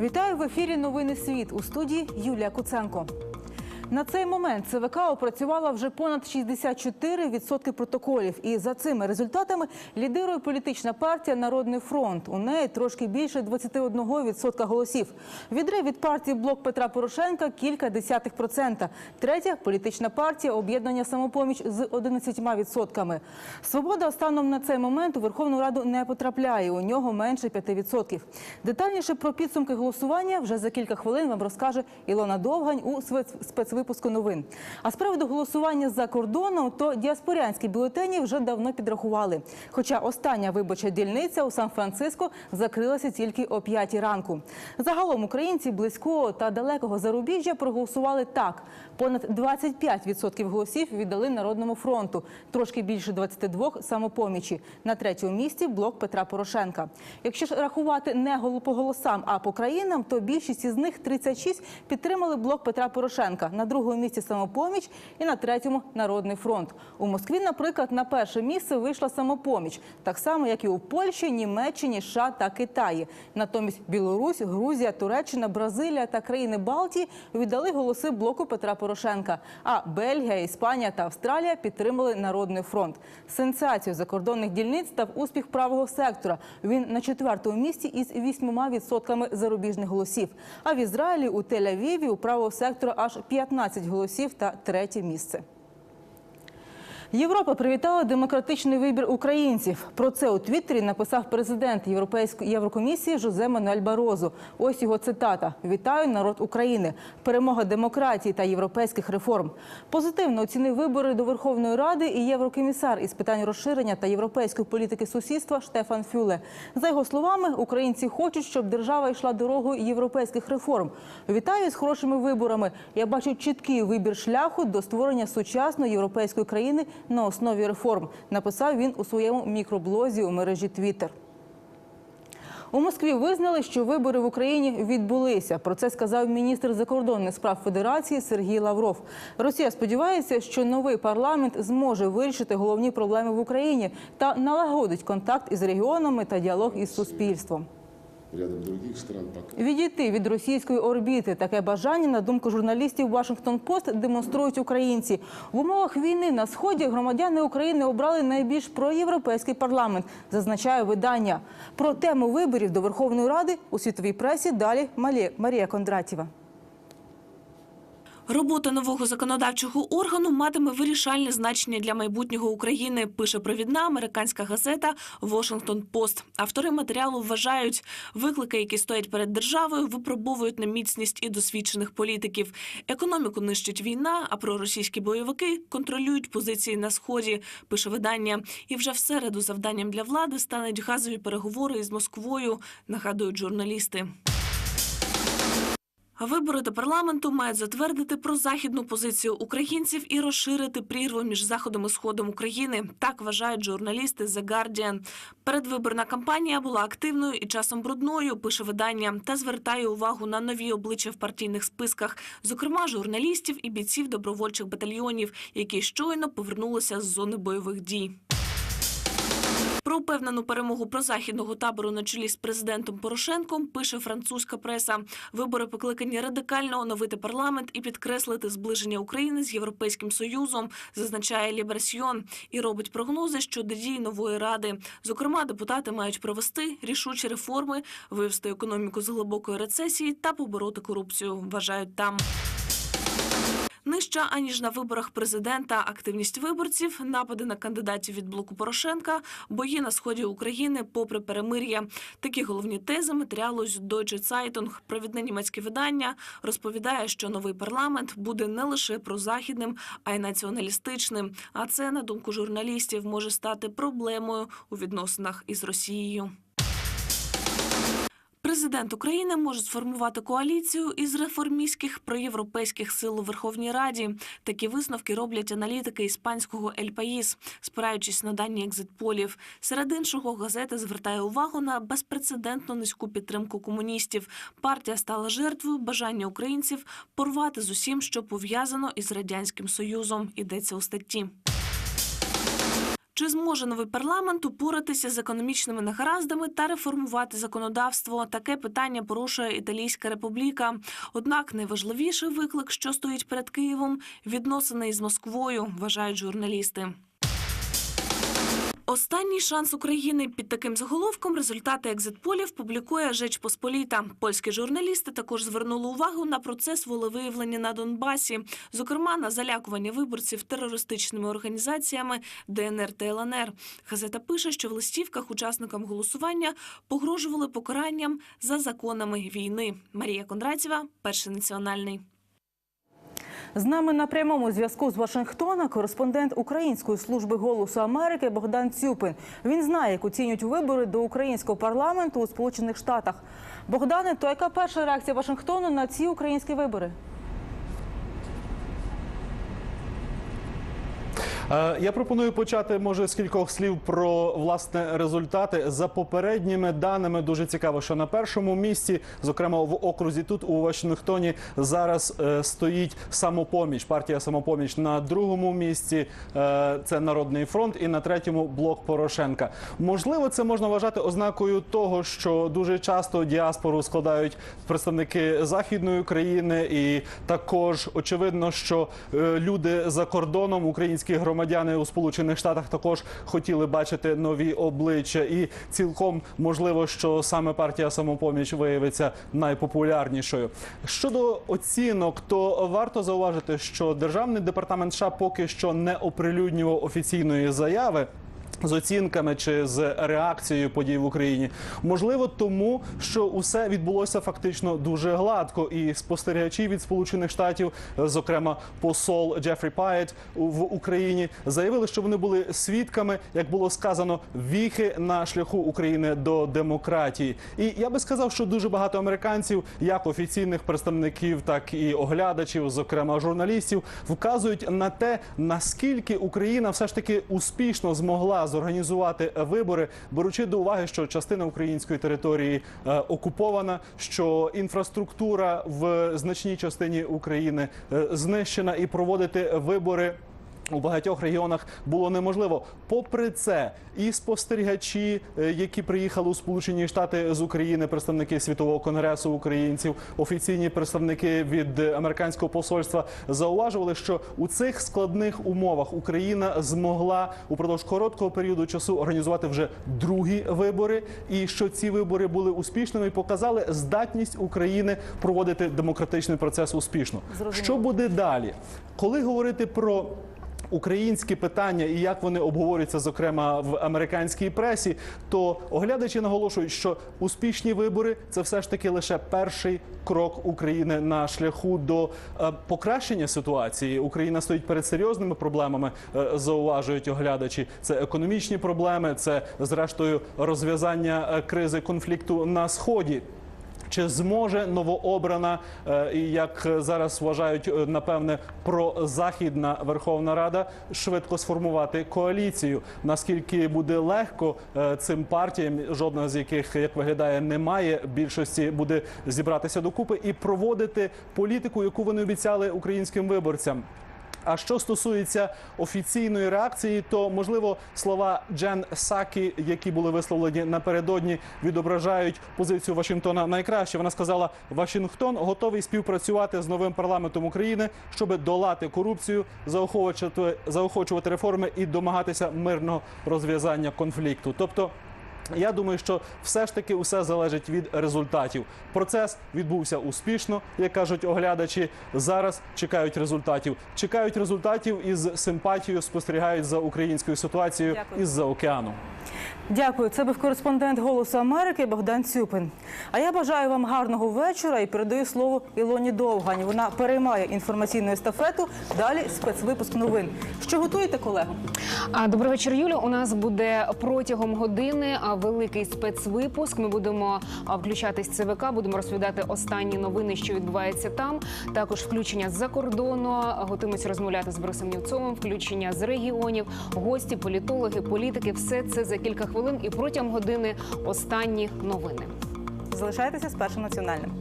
Вітаю в ефірі Новини Світ у студії Юлія Куценко. На цей момент ЦВК опрацювала вже понад 64% протоколів. І за цими результатами лідирує політична партія Народний фронт. У неї трошки більше 21% голосів. Відрив від партії Блок Петра Порошенка кілька десятих процента. Третя політична партія об'єднання самопоміч з 11%. Свобода станом на цей момент у Верховну Раду не потрапляє. У нього менше 5%. Детальніше про підсумки голосування вже за кілька хвилин вам розкаже Ілона Довгань у спец- спецвипуску новин. А з приводу голосування за кордоном, то діаспорянські бюлетені вже давно підрахували. Хоча остання виборча дільниця у Сан-Франциско закрилася тільки о 5 ранку. Загалом українці близького та далекого зарубіжжя проголосували так. Понад 25% голосів віддали Народному фронту, трошки більше 22 – самопомічі. На третьому місці блок Петра Порошенка. Якщо ж рахувати не по голосам, а по країнам, то більшість із них 36 підтримали блок Петра Порошенка. Другому місці самопоміч і на третьому Народний фронт. У Москві, наприклад, на перше місце вийшла самопоміч, так само як і у Польщі, Німеччині, США та Китаї. Натомість Білорусь, Грузія, Туреччина, Бразилія та країни Балтії віддали голоси блоку Петра Порошенка. А Бельгія, Іспанія та Австралія підтримали Народний фронт. Сенсацією закордонних дільниць став успіх правого сектора. Він на четвертому місці із 8% зарубіжних голосів. А в Ізраїлі у Тель-Авіві у правого сектора аж 15 голосів та третє місце. Європа привітала демократичний вибір українців. Про це у Твіттері написав президент Європейської Єврокомісії Жозе Мануель Барозу. Ось його цитата: Вітаю народ України! Перемога демократії та європейських реформ. Позитивно оцінив вибори до Верховної Ради і єврокомісар із питань розширення та європейської політики сусідства Штефан Фюле. За його словами, українці хочуть, щоб держава йшла дорогою європейських реформ. Вітаю з хорошими виборами. Я бачу чіткий вибір шляху до створення сучасної європейської країни на основі реформ. Написав він у своєму мікроблозі у мережі Твіттер. У Москві визнали, що вибори в Україні відбулися. Про це сказав міністр закордонних справ Федерації Сергій Лавров. Росія сподівається, що новий парламент зможе вирішити головні проблеми в Україні та налагодить контакт із регіонами та діалог із суспільством. Рядом других стран пока. Відійти від російської орбіти таке бажання, на думку журналістів Вашингтон Пост, демонструють українці. В умовах війни на сході громадяни України обрали найбільш проєвропейський парламент, зазначає видання. Про тему виборів до Верховної Ради у світовій пресі далі Марія Кондратєва. Робота нового законодавчого органу матиме вирішальне значення для майбутнього України. Пише провідна американська газета Washington Post. Автори матеріалу вважають, виклики, які стоять перед державою, випробовують на міцність і досвідчених політиків. Економіку нищить війна, а проросійські бойовики контролюють позиції на сході. Пише видання. І вже в середу завданням для влади стануть газові переговори із Москвою. Нагадують журналісти. Вибори до парламенту мають затвердити прозахідну позицію українців і розширити прірву між заходом і сходом України. Так вважають журналісти The Guardian. Передвиборна кампанія була активною і часом брудною, пише видання, та звертає увагу на нові обличчя в партійних списках, зокрема журналістів і бійців добровольчих батальйонів, які щойно повернулися з зони бойових дій. Про впевнену перемогу прозахідного табору на чолі з президентом Порошенком пише французька преса. Вибори покликані радикально оновити парламент і підкреслити зближення України з Європейським Союзом, зазначає Ліберсьйон, і робить прогнози щодо дій нової ради. Зокрема, депутати мають провести рішучі реформи, вивести економіку з глибокої рецесії та побороти корупцію. Вважають там. Нижча аніж на виборах президента, активність виборців, напади на кандидатів від блоку Порошенка, бої на сході України попри перемир'я. Такі головні тези матеріалу Deutsche Zeitung. Провідне німецьке видання розповідає, що новий парламент буде не лише прозахідним, а й націоналістичним. А це, на думку журналістів, може стати проблемою у відносинах із Росією. Президент України може сформувати коаліцію із реформістських проєвропейських сил у Верховній Раді. Такі висновки роблять аналітики іспанського «Ель Паїс», спираючись на дані екзитполів. Серед іншого газета звертає увагу на безпрецедентно низьку підтримку комуністів. Партія стала жертвою бажання українців порвати з усім, що пов'язано із радянським союзом. Йдеться у статті. Чи зможе новий парламент упоратися з економічними негараздами та реформувати законодавство? Таке питання порушує Італійська республіка. Однак найважливіший виклик, що стоїть перед Києвом, відносини із Москвою, вважають журналісти. Останній шанс України під таким заголовком результати екзитполів публікує Жеч Посполіта. Польські журналісти також звернули увагу на процес волевиявлення на Донбасі, зокрема на залякування виборців терористичними організаціями ДНР та ЛНР. Газета пише, що в листівках учасникам голосування погрожували покаранням за законами війни. Марія Кондратєва, перший національний. З нами на прямому зв'язку з Вашингтона кореспондент Української служби голосу Америки Богдан Цюпин. Він знає, як оцінюють вибори до українського парламенту у Сполучених Штатах. Богдане, то яка перша реакція Вашингтону на ці українські вибори? Я пропоную почати може з кількох слів про власне результати. За попередніми даними дуже цікаво, що на першому місці, зокрема в окрузі, тут у Вашингтоні, зараз е, стоїть самопоміч. Партія самопоміч на другому місці е, це Народний фронт, і на третьому блок Порошенка. Можливо, це можна вважати ознакою того, що дуже часто діаспору складають представники західної України, і також очевидно, що е, люди за кордоном, українські громадяни у Сполучених Штатах також хотіли бачити нові обличчя, і цілком можливо, що саме партія самопоміч виявиться найпопулярнішою. Щодо оцінок, то варто зауважити, що державний департамент США поки що не оприлюднював офіційної заяви. З оцінками чи з реакцією подій в Україні можливо тому, що усе відбулося фактично дуже гладко, і спостерігачі від Сполучених Штатів, зокрема посол Джефрі Пайет в Україні, заявили, що вони були свідками, як було сказано, віхи на шляху України до демократії. І я би сказав, що дуже багато американців, як офіційних представників, так і оглядачів, зокрема журналістів, вказують на те, наскільки Україна все ж таки успішно змогла зорганізувати вибори, беручи до уваги, що частина української території е, окупована, що інфраструктура в значній частині України е, знищена, і проводити вибори. У багатьох регіонах було неможливо. Попри це, і спостерігачі, е, які приїхали у Сполучені Штати з України, представники світового конгресу українців, офіційні представники від американського посольства, зауважували, що у цих складних умовах Україна змогла упродовж короткого періоду часу організувати вже другі вибори, і що ці вибори були успішними і показали здатність України проводити демократичний процес успішно. Зрозуміло. Що буде далі? Коли говорити про Українські питання і як вони обговорюються, зокрема в американській пресі, то оглядачі наголошують, що успішні вибори це все ж таки лише перший крок України на шляху до е, покращення ситуації. Україна стоїть перед серйозними проблемами, е, зауважують оглядачі. Це економічні проблеми, це зрештою розв'язання е, кризи конфлікту на сході. Чи зможе новообрана, е, як зараз вважають, е, напевне, прозахідна Верховна Рада швидко сформувати коаліцію? Наскільки буде легко е, цим партіям, жодна з яких, як виглядає, немає більшості, буде зібратися докупи і проводити політику, яку вони обіцяли українським виборцям? А що стосується офіційної реакції, то можливо слова Джен Сакі, які були висловлені напередодні, відображають позицію Вашингтона найкраще. Вона сказала, Вашингтон готовий співпрацювати з новим парламентом України, щоб долати корупцію, заохочувати, заохочувати реформи і домагатися мирного розв'язання конфлікту. Тобто. Я думаю, що все ж таки усе залежить від результатів. Процес відбувся успішно, як кажуть оглядачі. Зараз чекають результатів. Чекають результатів і з симпатією, спостерігають за українською ситуацією Дякую. із-за океану. Дякую. Це був кореспондент Голосу Америки Богдан Цюпин. А я бажаю вам гарного вечора і передаю слово Ілоні Довгань. Вона переймає інформаційну естафету. Далі спецвипуск новин. Що готуєте, колего? Добрий вечір, Юлю. У нас буде протягом години великий спецвипуск. Ми будемо включатись ЦВК, будемо розповідати останні новини, що відбувається там. Також включення з-за кордону. а, Готуємося розмовляти з Борисом Нівцовим, включення з регіонів, гості, політологи, політики. Все це за кілька хвилин і протягом години останні новини. Залишайтеся з першим національним.